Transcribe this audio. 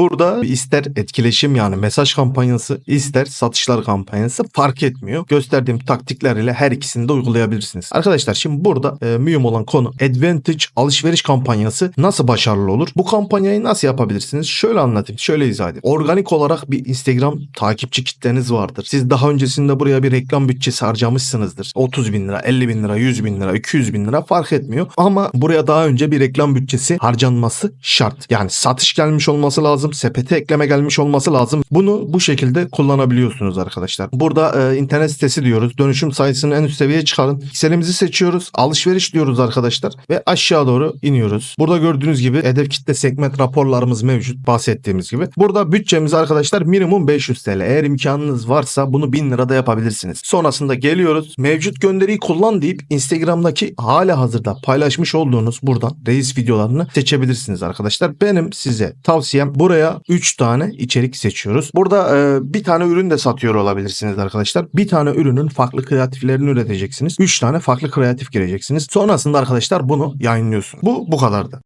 Burada ister etkileşim yani mesaj kampanyası ister satışlar kampanyası fark etmiyor. Gösterdiğim taktikler ile her ikisini de uygulayabilirsiniz. Arkadaşlar şimdi burada e, mühim olan konu Advantage alışveriş kampanyası nasıl başarılı olur? Bu kampanyayı nasıl yapabilirsiniz? Şöyle anlatayım, şöyle izah edeyim. Organik olarak bir Instagram takipçi kitleniz vardır. Siz daha öncesinde buraya bir reklam bütçesi harcamışsınızdır. 30 bin lira, 50 bin lira, 100 bin lira, 200 bin lira fark etmiyor. Ama buraya daha önce bir reklam bütçesi harcanması şart. Yani satış gelmiş olması lazım, sepete ekleme gelmiş olması lazım. Bunu bu şekilde kullanabiliyorsunuz arkadaşlar. Burada e, internet sitesi diyoruz. Dönüşüm sayısını en üst seviyeye çıkarın. Pikselimizi seçiyoruz. Alışveriş diyoruz arkadaşlar ve aşağı doğru iniyoruz. Burada gördüğünüz gibi hedef kitle segment raporlarımız mevcut bahsettiğimiz gibi. Burada bütçemiz arkadaşlar minimum 500 TL. Eğer imkanınız varsa bunu 1000 lirada yapabilirsiniz. Sonrasında geliyoruz. Mevcut gönderiyi kullan deyip Instagram'daki hala hazırda paylaşmış olduğunuz buradan reis videolarını seçebilirsiniz arkadaşlar. Benim size tavsiyem buraya 3 tane içerik seçiyoruz. Burada e, bir tane ürün de satıyor olabilirsiniz arkadaşlar. Bir tane ürünün farklı kreatiflerini üreteceksiniz. 3 tane farklı kreatif gireceksiniz. Sonrasında arkadaşlar bunu yayınlıyorsun. Bu bu kadardı.